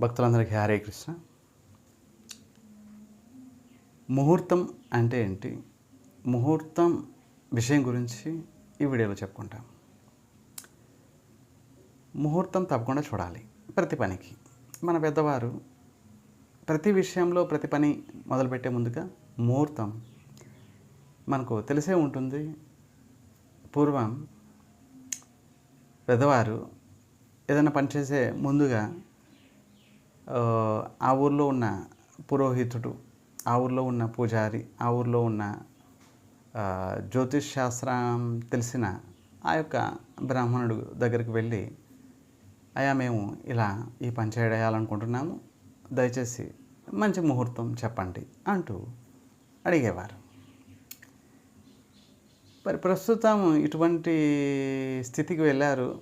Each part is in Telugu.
భక్తులందరికీ హరే కృష్ణ. ముహూర్తం అంటే ఏంటి? ముహూర్తం విషయం గురించి ఈ వీడియోలో చెప్పుకుంటాం. ముహూర్తం తప్పకుండా చూడాలి ప్రతి పనికి. మన పెద్దవారు ప్రతి విషయంలో ప్రతి పని మొదలుపెట్టే ముందుగా ముహూర్తం మనకు తెలిసే ఉంటుంది. పూర్వం పెద్దవారు ఏదైనా పని చేసే ముందుగా ఆ, ఊర్లో ఉన్న పురోహితుడు ఆ ఊర్లో ఉన్న పూజారి ఆ ఊర్లో ఉన్న జ్యోతిష్ శాస్త్రం తెలిసిన ఆ యొక్క బ్రాహ్మణుడు దగ్గరికి వెళ్ళి అయ్యా మేము ఇలా ఈ పని చేయాలనుకుంటున్నాము. దయచేసి మంచి ముహూర్తం చెప్పండి అంటూ అడిగేవారు. మరి ప్రస్తుతం ఇటువంటి స్థితికి వెళ్ళారు.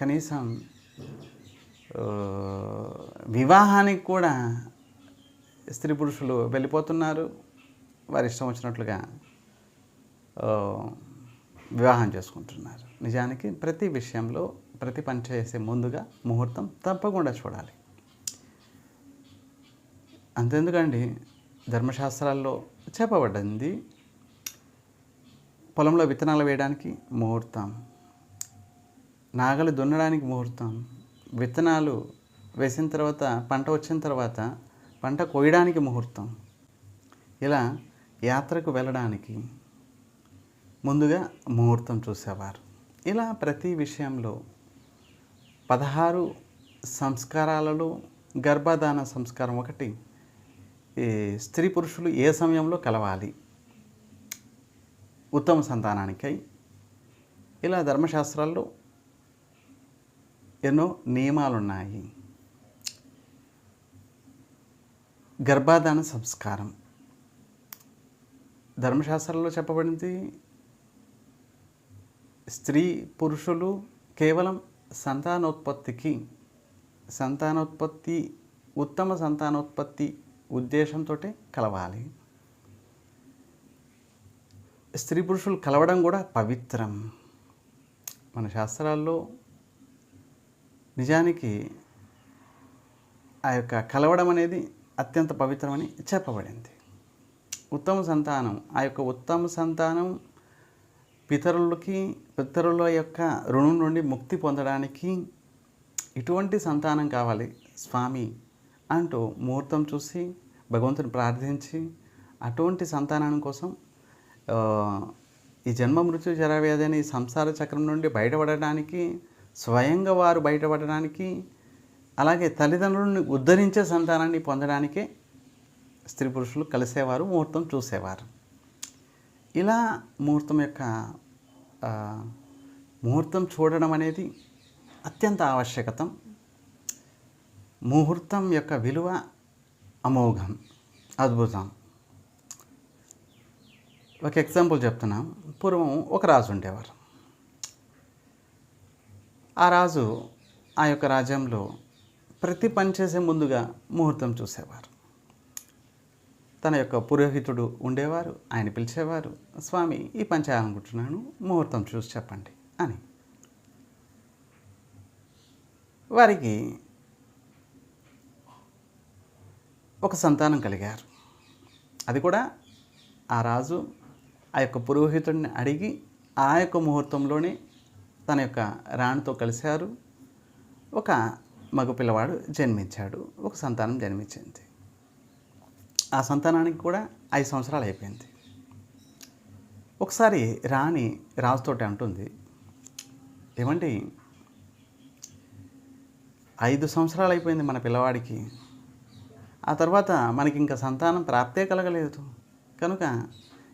కనీసం వివాహానికి కూడా స్త్రీ పురుషులు వెళ్ళిపోతున్నారు. వారి ఇష్టం వచ్చినట్లుగా వివాహం చేసుకుంటున్నారు. నిజానికి ప్రతి విషయంలో ప్రతి పని చేసే ముందుగా ముహూర్తం తప్పకుండా చూడాలి. అంతెందుకండి ధర్మశాస్త్రాల్లో చెప్పబడింది పొలంలో విత్తనాలు వేయడానికి ముహూర్తం నాగలు దున్నడానికి ముహూర్తం విత్తనాలు వేసిన తర్వాత పంట వచ్చిన తర్వాత పంట కోయడానికి ముహూర్తం. ఇలా యాత్రకు వెళ్ళడానికి ముందుగా ముహూర్తం చూసేవారు. ఇలా ప్రతి విషయంలో పదహారు సంస్కారాలలో గర్భధాన సంస్కారం ఒకటి ఈ స్త్రీ పురుషులు ఏ సమయంలో కలవాలి? ఉత్తమ సంతానానికై. ఇలా ధర్మశాస్త్రాల్లో ఎన్నో నియమాలు ఉన్నాయి గర్భాధాన సంస్కారం. ధర్మశాస్త్రంలో చెప్పబడింది స్త్రీ పురుషులు కేవలం సంతానోత్పత్తికి సంతానోత్పత్తి ఉత్తమ సంతానోత్పత్తి ఉద్దేశంతో కలవాలి. స్త్రీ పురుషులు కలవడం కూడా పవిత్రం. మన శాస్త్రాల్లో నిజానికి ఆ యొక్క కలవడం అనేది అత్యంత పవిత్రమని చెప్పబడింది. ఉత్తమ సంతానం ఆ యొక్క ఉత్తమ సంతానం పితరులకి పితరుల యొక్క రుణం నుండి ముక్తి పొందడానికి ఇటువంటి సంతానం కావాలి స్వామి అంటూ ముహూర్తం చూసి భగవంతుని ప్రార్థించి అటువంటి సంతానం కోసం ఈ జన్మ మృత్యు జరావ్యాధి అనే ఈ సంసార చక్రం నుండి బయటపడడానికి స్వయంగా వారు బయటపడడానికి అలాగే తల్లిదండ్రులను ఉద్ధరించే సంతానాన్ని పొందడానికే స్త్రీ పురుషులు కలిసేవారు ముహూర్తం చూసేవారు. ఇలా ముహూర్తం యొక్క ముహూర్తం చూడడం అనేది అత్యంత ఆవశ్యకతం. ముహూర్తం యొక్క విలువ అమోఘం అద్భుతం. ఒక ఎగ్జాంపుల్ చెప్తున్నాం. పూర్వం ఒక రాజు ఉండేవారు. ఆ రాజు ఆ యొక్క రాజ్యంలో ప్రతి పని చేసే ముందుగా ముహూర్తం చూసేవారు. తన యొక్క పురోహితుడు ఉండేవారు ఆయన పిలిచేవారు స్వామి ఈ పని చేయాలనుకుంటున్నాను ముహూర్తం చూసి చెప్పండి అని. వారికి ఒక సంతానం కలిగారు. అది కూడా ఆ రాజు ఆ యొక్క పురోహితుడిని అడిగి ఆ యొక్క ముహూర్తంలోనే తన యొక్క రాణితో కలిశారు. ఒక మగ పిల్లవాడు జన్మించాడు. ఒక సంతానం జన్మించింది. ఆ సంతానానికి కూడా ఐదు సంవత్సరాలు అయిపోయింది. ఒకసారి రాణి రాజుతోటి అంటుంది ఏమండి ఐదు సంవత్సరాలు అయిపోయింది మన పిల్లవాడికి. ఆ తర్వాత మనకి ఇంకా సంతానం ప్రాప్తే కలగలేదు. కనుక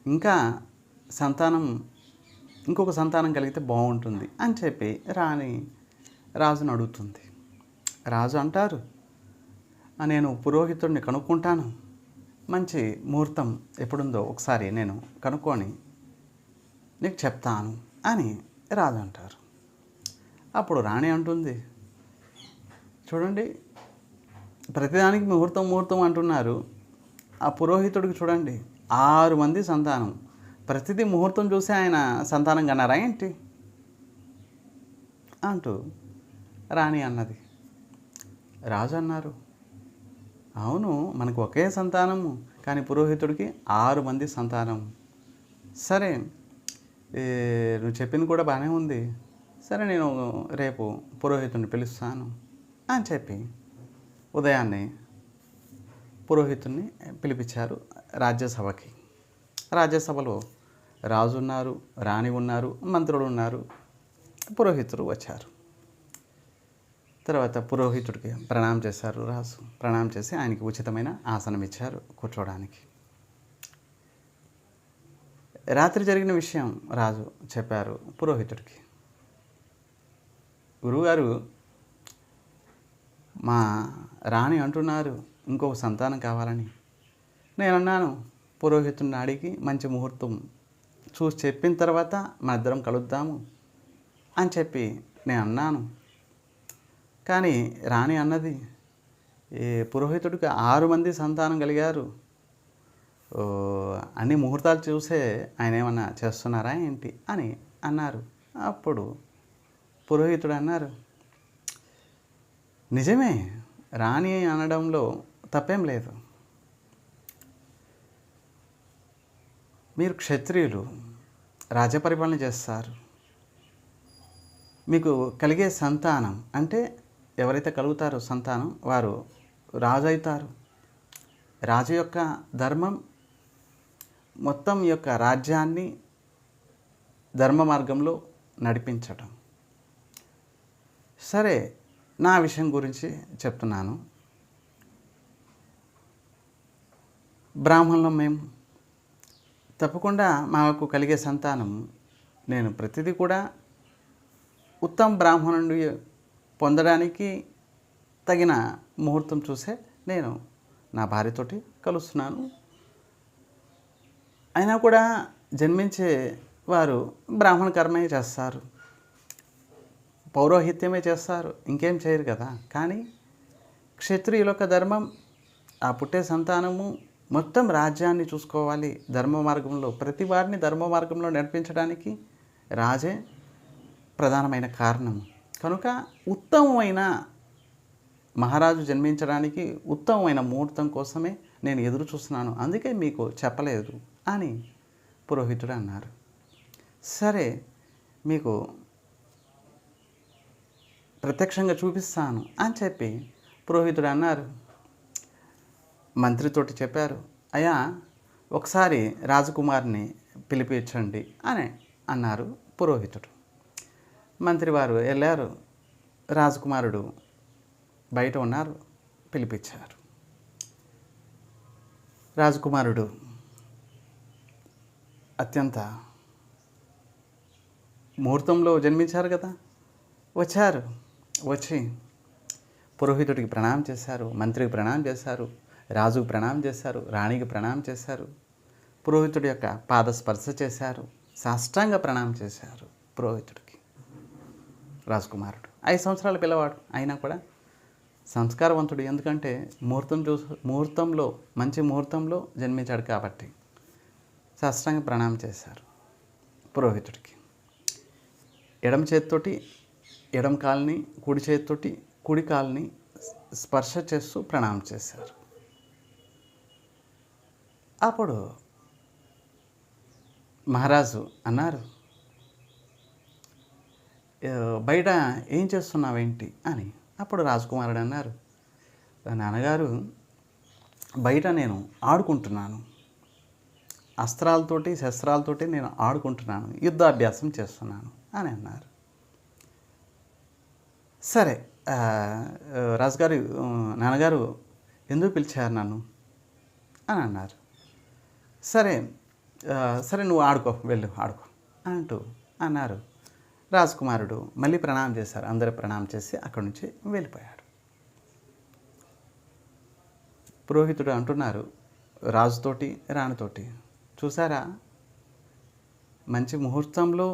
ఇంకా సంతానం ఇంకొక సంతానం కలిగితే బాగుంటుంది అని చెప్పి రాణి రాజును అడుగుతుంది. రాజు అంటారు నేను పురోహితుడిని కనుక్కుంటాను. మంచి ముహూర్తం ఎప్పుడుందో ఒకసారి నేను కనుక్కొని నీకు చెప్తాను అని రాజు అంటారు. అప్పుడు రాణి అంటుంది చూడండి ప్రతిదానికి ముహూర్తం ముహూర్తం అంటున్నారు. ఆ పురోహితుడికి చూడండి ఆరు మంది సంతానం. ప్రతిదీ ముహూర్తం చూసి ఆయన సంతానం కన్నారా ఏంటి? అంటూ రాణి అన్నది. రాజు అన్నారు అవును మనకు ఒకే సంతానము కానీ పురోహితుడికి ఆరు మంది సంతానం. సరే నువ్వు చెప్పింది కూడా బాగానే ఉంది. సరే నేను రేపు పురోహితుడిని పిలుస్తాను అని చెప్పి ఉదయాన్నే పురోహితుడిని పిలిపించారు రాజ్యసభకి. రాజ్యసభలో రాజు ఉన్నారు రాణి ఉన్నారు మంత్రులు ఉన్నారు పురోహితుడు వచ్చారు. తర్వాత పురోహితుడికి ప్రణామం చేశారు రాజు. ప్రణామం చేసి ఆయనకి ఉచితమైన ఆసనం ఇచ్చారు కూర్చోవడానికి రాత్రి జరిగిన విషయం రాజు చెప్పారు పురోహితుడికి. గురువుగారు మా రాణి అంటున్నారు ఇంకొక సంతానం కావాలని. నేను అన్నాను పురోహితుడిని అడిగి మంచి ముహూర్తం చూసి చెప్పిన తర్వాత మన ఇద్దరం కలుద్దాము అని చెప్పి నేను అన్నాను. కానీ రాణి అన్నది ఈ పురోహితుడికి ఆరు మంది సంతానం కలిగారు? అన్ని ముహూర్తాలు చూసే ఆయన ఏమన్నా చేస్తున్నారా ఏంటి? అని అన్నారు. అప్పుడు పురోహితుడు అన్నారు నిజమే రాణి అనడంలో తప్పేం లేదు. మీరు క్షత్రియులు రాజపరిపాలన చేస్తారు. మీకు కలిగే సంతానం అంటే ఎవరైతే కలుగుతారో సంతానం వారు రాజు అవుతారు రాజు యొక్క ధర్మం మొత్తం యొక్క రాజ్యాన్ని ధర్మ మార్గంలో నడిపించటం. సరే నా విషయం గురించి చెప్తున్నాను. బ్రాహ్మణులం మేము. తప్పకుండా మాకు కలిగే సంతానం నేను ప్రతిదీ కూడా ఉత్తమ బ్రాహ్మణుడి పొందడానికి తగిన ముహూర్తం చూసే నేను నా భార్యతోటి కలుస్తున్నాను. అయినా కూడా జన్మించే వారు బ్రాహ్మణ కర్మే చేస్తారు. పౌరోహిత్యమే చేస్తారు. ఇంకేం చేయరు కదా. కానీ క్షత్రియుల యొక్క ధర్మం ఆ పుట్టే సంతానము మొత్తం రాజ్యాన్ని చూసుకోవాలి ధర్మ మార్గంలో. ప్రతి వారిని ధర్మ మార్గంలో నడిపించడానికి రాజే ప్రధానమైన కారణం కనుక ఉత్తమమైన మహారాజు జన్మించడానికి ఉత్తమమైన ముహూర్తం కోసమే నేను ఎదురు చూస్తున్నాను. అందుకే మీకు చెప్పలేదు అని పురోహితుడు అన్నారు. సరే మీకు ప్రత్యక్షంగా చూపిస్తాను అని చెప్పి పురోహితుడు అన్నారు. మంత్రితోటి చెప్పారు అయ్యా ఒకసారి రాజకుమారిని పిలిపించండి అని అన్నారు పురోహితుడు. మంత్రి వారు వెళ్ళారు రాజకుమారుడు బయట ఉన్నారు పిలిపించారు. రాజకుమారుడు అత్యంత ముహూర్తంలో జన్మించారు కదా వచ్చారు వచ్చి. పురోహితుడికి ప్రణామం చేశారు మంత్రికి ప్రణామం చేశారు. రాజుకు ప్రణామం చేశారు రాణికి ప్రణామం చేశారు పురోహితుడి యొక్క పాద స్పర్శ చేశారు సాష్టాంగ ప్రణామం చేశారు పురోహితుడికి. రాజకుమారుడు. ఐదు సంవత్సరాల పిల్లవాడు. అయినా కూడా సంస్కారవంతుడు. ఎందుకంటే ముహూర్తం చూ ముహూర్తంలో మంచి ముహూర్తంలో జన్మించాడు కాబట్టి సాష్టాంగ ప్రణామం చేశారు పురోహితుడికి. ఎడమ చేతితోటి ఎడమ కాల్ని కుడి చేతితోటి కుడి కాల్ని స్పర్శ చేస్తూ ప్రణామం చేశారు. అప్పుడు మహారాజు అన్నారు బయట ఏం చేస్తున్నావేంటి? అని. అప్పుడు రాజకుమారుడు అన్నారు నాన్నగారు బయట నేను ఆడుకుంటున్నాను. అస్త్రాలతోటి శస్త్రాలతోటి నేను ఆడుకుంటున్నాను. యుద్ధాభ్యాసం చేస్తున్నాను. అని అన్నారు. సరే రాజుగారు నాన్నగారు ఎందుకు పిలిచారు నన్ను? అని అన్నారు. సరే సరే నువ్వు ఆడుకో వెళ్ళు ఆడుకో అంటూ అన్నారు. రాజకుమారుడు మళ్ళీ ప్రణామం చేశారు. అందరూ ప్రణామం చేసి అక్కడి నుంచి వెళ్ళిపోయాడు పురోహితుడు అంటున్నారు రాజుతోటి రాణితోటి చూసారా మంచి ముహూర్తంలో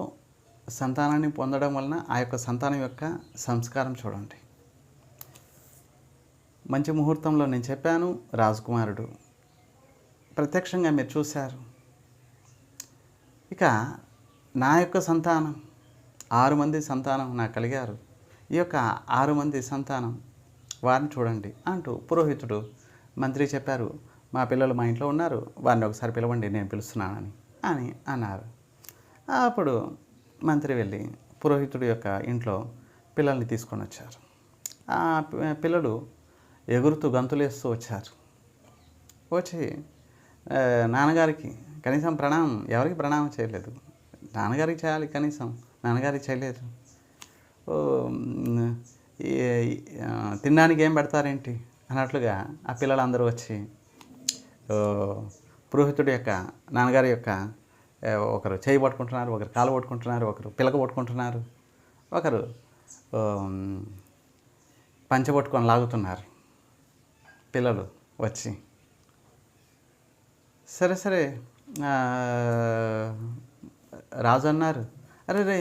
సంతానాన్ని పొందడం వలన ఆ యొక్క సంతానం యొక్క సంస్కారం చూడండి. మంచి ముహూర్తంలో నేను చెప్పాను రాజకుమారుడు ప్రత్యక్షంగా మీరు చూశారు. ఇక నా యొక్క సంతానం ఆరు మంది సంతానం నాకు కలిగారు. ఈ యొక్క ఆరు మంది సంతానం వారిని చూడండి అంటూ పురోహితుడు మంత్రి చెప్పారు మా పిల్లలు మా ఇంట్లో ఉన్నారు వారిని ఒకసారి పిలవండి నేను పిలుస్తున్నానని అని అన్నారు. అప్పుడు మంత్రి వెళ్ళి పురోహితుడి యొక్క ఇంట్లో పిల్లల్ని తీసుకొని వచ్చారు. ఆ పిల్లలు ఎగురుతూ గంతులేస్తూ వచ్చారు. వచ్చి నాన్నగారికి కనీసం ప్రణామం ఎవరికి ప్రణామం చేయలేదు. నాన్నగారికి చేయాలి కనీసం నాన్నగారికి చేయలేదు. ఈ- తినడానికి ఏం పెడతారేంటి? అన్నట్లుగా ఆ పిల్లలందరూ వచ్చి పురోహితుడి యొక్క నాన్నగారి యొక్క ఒకరు చేయి పట్టుకుంటున్నారు ఒకరు కాలు పట్టుకుంటున్నారు ఒకరు పిలక పట్టుకుంటున్నారు ఒకరు పంచ పట్టుకొని లాగుతున్నారు. పిల్లలు వచ్చి సరే సరే. రాజు అన్నారు. అరే రే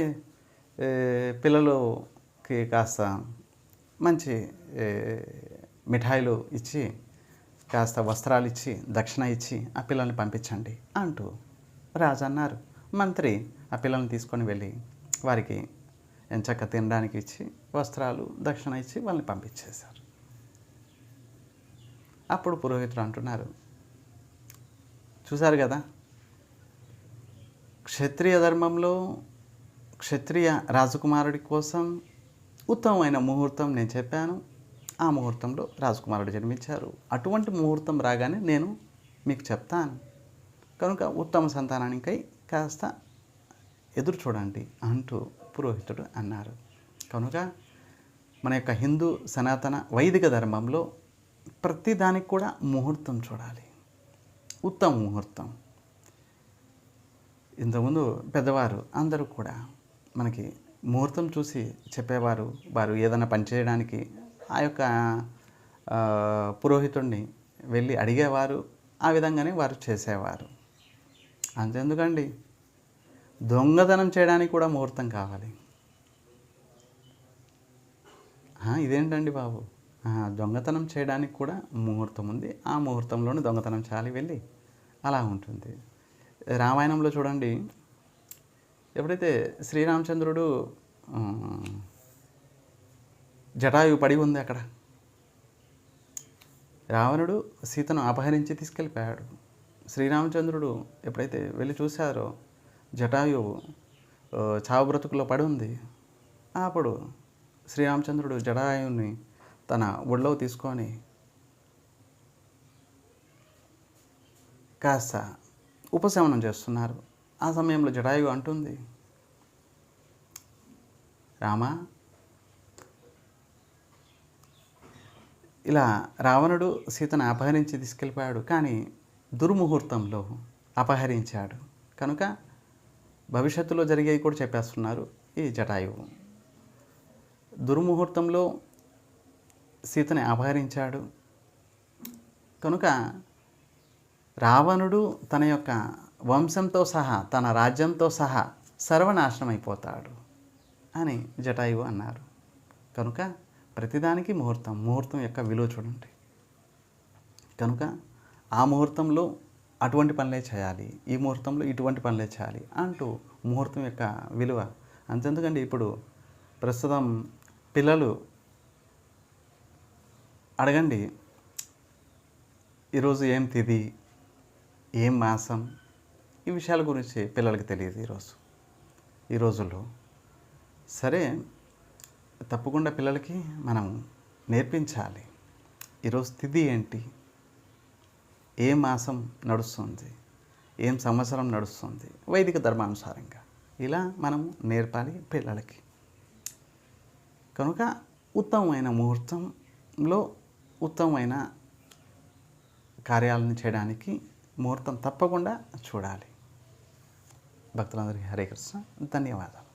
పిల్లలకి పిల్లలుకి కాస్త మంచి మిఠాయిలు ఇచ్చి కాస్త వస్త్రాలు ఇచ్చి దక్షిణ ఇచ్చి ఆ పిల్లల్ని పంపించండి అంటూ రాజు అన్నారు. మంత్రి ఆ పిల్లల్ని తీసుకొని వెళ్ళి వారికి ఎంచక్క తినడానికి ఇచ్చి వస్త్రాలు దక్షిణ ఇచ్చి వాళ్ళని పంపించేశారు. అప్పుడు పురోహితుడు అంటున్నారు చూశారు కదా? క్షత్రియ ధర్మంలో క్షత్రియ రాజకుమారుడి కోసం ఉత్తమమైన ముహూర్తం నేను చెప్పాను. ఆ ముహూర్తంలో రాజకుమారుడు జన్మించారు. అటువంటి ముహూర్తం రాగానే నేను మీకు చెప్తాను. కనుక ఉత్తమ సంతానానికై కాస్త ఎదురు చూడండి అంటూ పురోహితుడు అన్నారు. కనుక మన యొక్క హిందూ సనాతన వైదిక ధర్మంలో ప్రతిదానికి కూడా ముహూర్తం చూడాలి. ఉత్తమ ముహూర్తం. ఇంతకుముందు పెద్దవారు అందరూ కూడా మనకి ముహూర్తం చూసి చెప్పేవారు వారు ఏదైనా పని చేయడానికి ఆ యొక్క పురోహితుడిని వెళ్ళి అడిగేవారు ఆ విధంగానే వారు చేసేవారు. అంతెందుకండి? దొంగతనం చేయడానికి కూడా ముహూర్తం కావాలి. ఇదేంటండి బాబు? దొంగతనం చేయడానికి కూడా ముహూర్తం ఉంది. ఆ ముహూర్తంలోనే దొంగతనం చేయాలి వెళ్ళి. అలా ఉంటుంది. రామాయణంలో చూడండి. ఎప్పుడైతే శ్రీరామచంద్రుడు జటాయు పడి ఉంది అక్కడ రావణుడు సీతను అపహరించి తీసుకెళ్ళిపోయాడు. శ్రీరామచంద్రుడు ఎప్పుడైతే వెళ్ళి చూశారో జటాయువు చావు బ్రతుకులో పడి ఉంది. అప్పుడు శ్రీరామచంద్రుడు జటాయుని తన ఒళ్ళో తీసుకొని కాస్త ఉపశమనం చేస్తున్నారు. ఆ సమయంలో జడాయు అంటుంది రామా ఇలా రావణుడు సీతను అపహరించి తీసుకెళ్ళిపోయాడు కానీ దుర్ముహూర్తంలో అపహరించాడు. కనుక భవిష్యత్తులో జరిగేవి కూడా చెప్పేస్తున్నారు ఈ జటాయువు దుర్ముహూర్తంలో సీతని అపహరించాడు. కనుక రావణుడు తన యొక్క వంశంతో సహా తన రాజ్యంతో సహా సర్వనాశనం అయిపోతాడు అని జటాయువు అన్నారు. కనుక ప్రతిదానికి ముహూర్తం ముహూర్తం యొక్క విలువ చూడండి. కనుక ఆ ముహూర్తంలో అటువంటి పనులే చేయాలి ఈ ముహూర్తంలో ఇటువంటి పనులే చేయాలి అంటూ ముహూర్తం యొక్క విలువ. అంతెందుకండి ఇప్పుడు ప్రస్తుతం పిల్లలు అడగండి. ఈరోజు ఏం తిథి ఏం మాసం? ఈ విషయాల గురించి పిల్లలకి తెలియదు ఈరోజు. ఈ రోజుల్లో సరే తప్పకుండా పిల్లలకి మనం నేర్పించాలి. ఈరోజు తిథి ఏంటి? ఏ మాసం నడుస్తుంది? ఏం సంవత్సరం నడుస్తుంది? వైదిక ధర్మానుసారంగా ఇలా మనం నేర్పాలి పిల్లలకి. కనుక ఉత్తమమైన ముహూర్తంలో ఉత్తమమైన కార్యాలను చేయడానికి ముహూర్తం తప్పకుండా చూడాలి. భక్తులందరికీ హరే కృష్ణ. ధన్యవాదాలు.